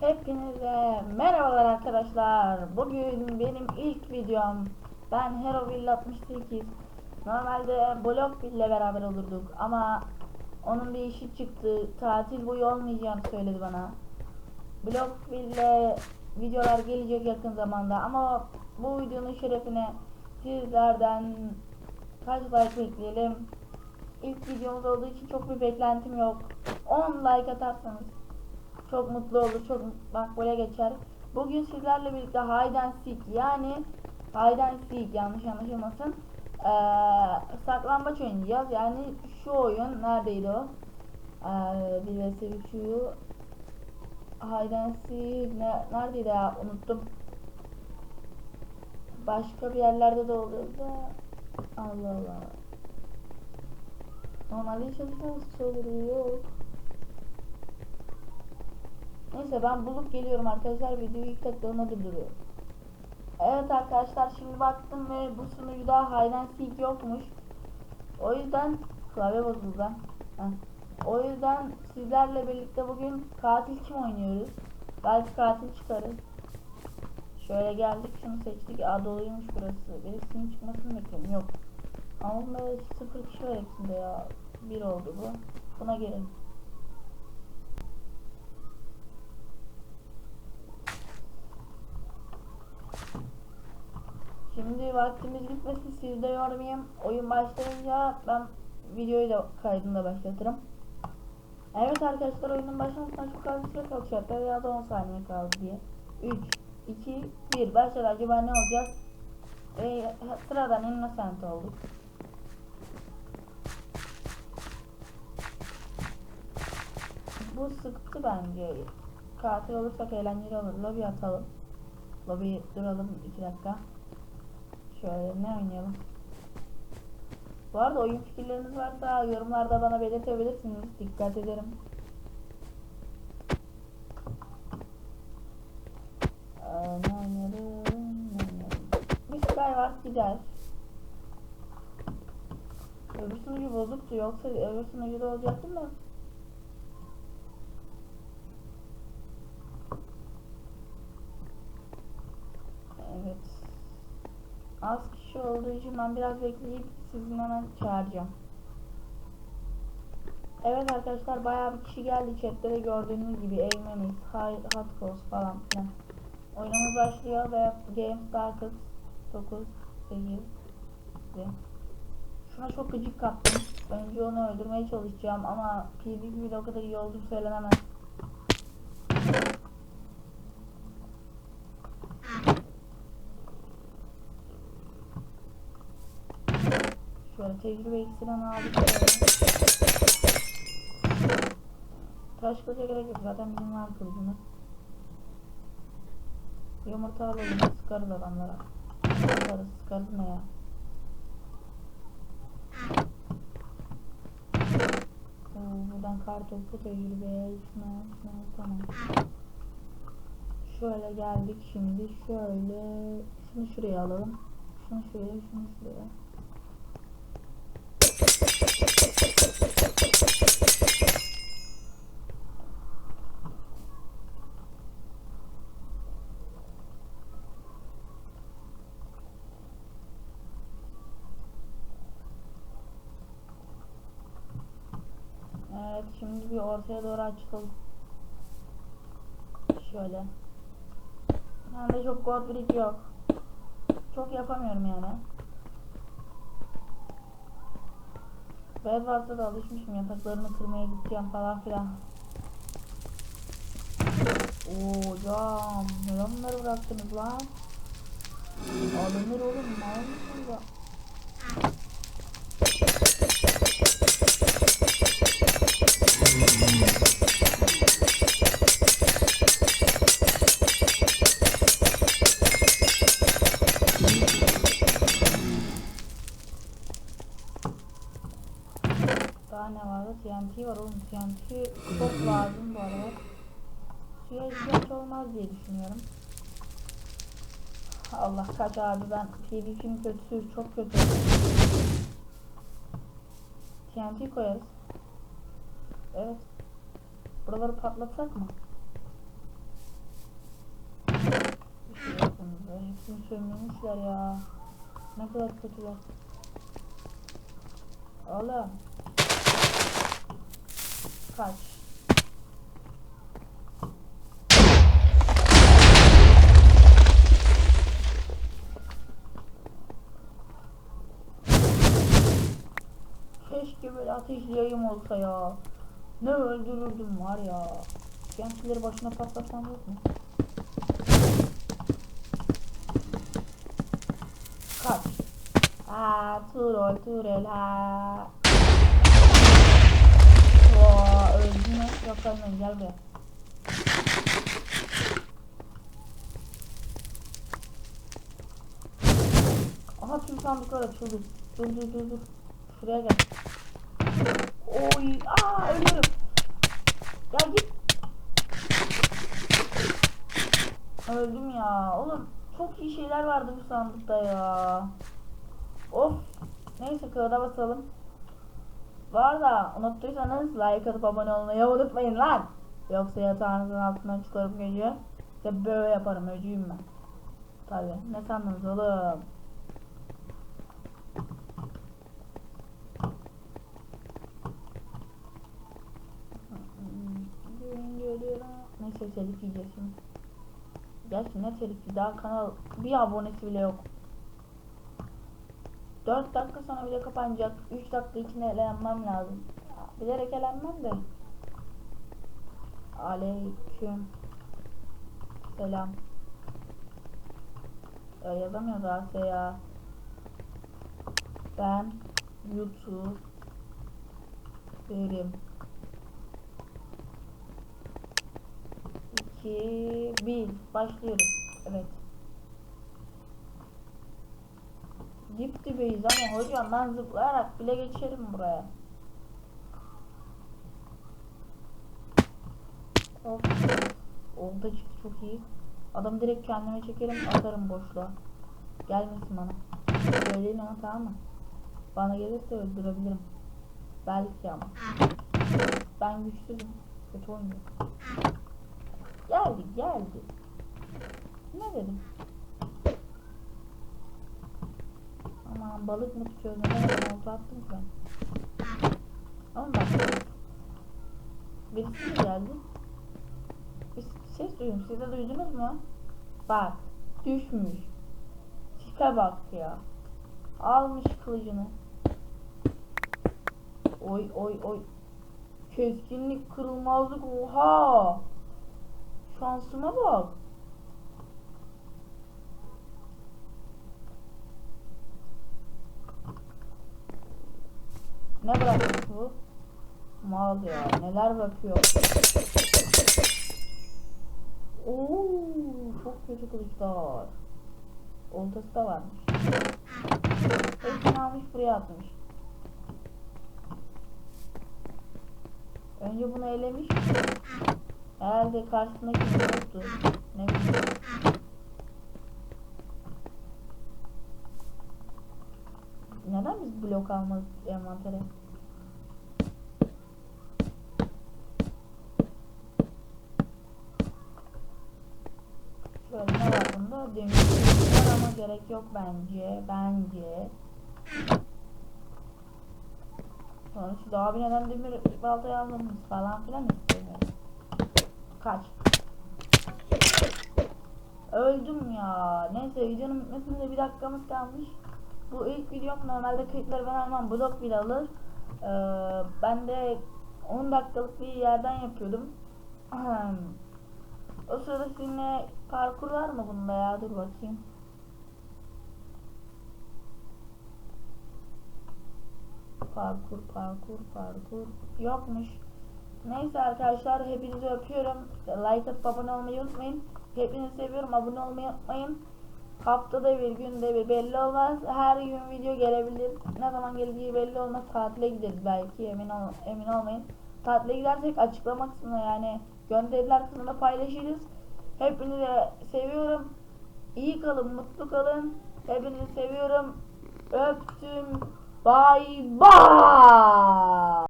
Hepinize merhabalar arkadaşlar. Bugün benim ilk videom. Ben Heroville 68. Normalde Blockville ile beraber olurduk ama onun bir işi çıktı. Tatil boyu olmayacağını söyledi bana. Blockville ile videolar gelecek yakın zamanda ama bu videonun şerefine sizlerden kaç like bekleyelim. İlk videomuz olduğu için çok bir beklentim yok. 10 like atarsanız çok mutlu olur, çok makbule geçer. Bugün sizlerle birlikte Hide and Seek yani Hide and Seek yanlış anlaşılmasın. Ee, saklambaç oynayacağız. Yani şu oyun neredeydi o? Ee, bir vs 3'ü Hide Seek ne, neredeydi ya unuttum. Başka bir yerlerde de oluyor da Allah Allah. Normalde çalışması oluyor. Neyse ben bulup geliyorum arkadaşlar. Videoyu ilk dakikalarına durduruyorum. Evet arkadaşlar şimdi baktım ve bu sunucuda Hide and Seek yokmuş. O yüzden klavye bozuldu. Heh. O yüzden sizlerle birlikte bugün katil kim oynuyoruz? Belki katil çıkarız. Şöyle geldik şunu seçtik. Aa doluymuş burası. Birisinin çıkmasını bekliyorum. Yok. Ama bunda sıfır kişi var hepsinde ya. Bir oldu bu. Buna gelin. Şimdi vaktimiz gitmesin siz de yormayayım. Oyun başlayınca ben videoyu da kaydını da başlatırım. Evet arkadaşlar oyunun başlamasına çok az süre kalacak. Ya da 10 saniye kaldı diye. 3, 2, 1. Başladı. Acaba ne olacak? Ve sıradan innocent olduk. Bu sıktı bence. Katil olursak eğlenceli olur. Lobi atalım. Lobi duralım 2 dakika. Şöyle ne oynayalım? Bu arada oyun fikirleriniz varsa yorumlarda bana belirtebilirsiniz. Dikkat ederim. Ne oynayalım? Ne oynayalım? Bir Skyward gider. Öbür sunucu bozuktu yoksa öbür sunucuda olacaktım da. Evet. Az kişi olduğu için ben biraz bekleyip sizin hemen çağıracağım. Evet arkadaşlar bayağı bir kişi geldi chatte de gördüğünüz gibi Eğmeniz, Hot Cross falan filan. Oyunumuz başlıyor ve Game Started 9, 8 ve Şuna çok gıcık kaptım. Önce onu öldürmeye çalışacağım ama PvP bile o kadar iyi olduğu söylenemez. Şöyle tecrübe iksirini aldık. Taş kılıca gerek yok. Zaten bizim var kılıcımız. Yumurta alalım. Sıkarız adamlara. Sıkarız. Sıkarız ne ya? Oo, buradan kartopu tecrübe. Şuna, şuna, tamam. Şöyle geldik şimdi. Şöyle. Şunu şuraya alalım. Şunu şuraya, şunu şuraya. Evet şimdi bir ortaya doğru açalım. Şöyle. Bende çok god brick yok. Çok yapamıyorum yani. Bedwars'a da alışmışım yataklarını kırmaya gideceğim falan filan. Oo hocam neden bunları bıraktınız lan? Alınır oğlum alınır Daha ne vardı? TNT var oğlum. TNT çok lazım bu arada. Suya ihtiyaç olmaz diye düşünüyorum. Allah kaç abi ben PvP'm kötü çok kötü. TNT koyarız. Evet. Buraları patlatsak mı? Hepsini sömürmüşler ya. Ne kadar kötüler. Oğlum Kaç. Keşke böyle ateşli yayım olsa ya. Ne öldürürdüm var ya. Gençleri başına patlatsam yok mu? Kaç. Aa, Turol, Turol, ha. Oo, öldü? Yok ölmedi, gel buraya. Aha tüm sandıklar açıldı. Dur dur dur dur. Şuraya gel. Oy, aa ölüyorum. Ya git. Öldüm ya. Oğlum çok iyi şeyler vardı bu sandıkta ya. Of. Neyse kağıda basalım. Var da unuttuysanız like atıp abone olmayı unutmayın lan. Yoksa yatağınızın altından çıkarıp geliyor. İşte böyle yaparım öcüyüm ben. Tabi ne sandınız oğlum? Neyse telif yiyeceğiz şimdi. Gerçi ne telifi daha kanal bir abonesi bile yok. 4 dakika sonra bile kapanacak. 3 dakika içinde elenmem lazım. Bilerek elenmem de. Aleyküm. Selam. Ya yazamıyor daha ya. Ben YouTube verim. 2 1 başlıyoruz. Evet. Dip dibeyiz ama hocam ben zıplayarak bile geçerim buraya. Of. Oldu çıktı çok iyi. Adam direkt kendime çekerim atarım boşluğa. Gelmesin bana. Söyleyin ona tamam mı? Bana gelirse öldürebilirim. Belki ama. Ben güçsüzüm. Kötü oynuyorum. Geldi geldi. Ne dedim? Aman balık mı tutuyoruz? Neden olta attım ben? Ama bak. Birisi mi geldi? Bir ses duydum. Siz de duydunuz mu? Bak. Düşmüş. Tipe bak ya. Almış kılıcını. Oy oy oy. Keskinlik kırılmazlık oha. Şansıma bak. Ne bırakmış bu? Mal ya neler bakıyor. Oo, çok kötü kılıçlar. Oltası da varmış. Hepsini almış buraya atmış. Önce bunu elemiş. Herhalde karşısında kimse yoktu. Ne bileyim. Neden biz blok almadık envantere? Şöyle ne var bunda? Demir ama gerek yok bence. Bence. Sonra şu abi neden demir baltayı almadınız falan filan istemiyorum. Kaç. Öldüm ya. Neyse videonun bitmesinde bir dakikamız kalmış. Bu ilk videom normalde kayıtları ben almam. Blok bile alır. Ee, ben de 10 dakikalık bir yerden yapıyordum. o sırada sizinle parkur var mı bunda ya? Dur bakayım. Parkur, parkur, parkur. Yokmuş. Neyse arkadaşlar hepinizi öpüyorum. Like atıp abone olmayı unutmayın. Hepinizi seviyorum. Abone olmayı unutmayın. Haftada bir günde bir belli olmaz. Her gün video gelebilir. Ne zaman geleceği belli olmaz. Tatile gideriz belki emin ol emin olmayın. Tatile gidersek açıklama kısmına yani gönderiler kısmında paylaşırız. Hepinizi seviyorum. İyi kalın, mutlu kalın. Hepinizi seviyorum. Öptüm. Bye bye.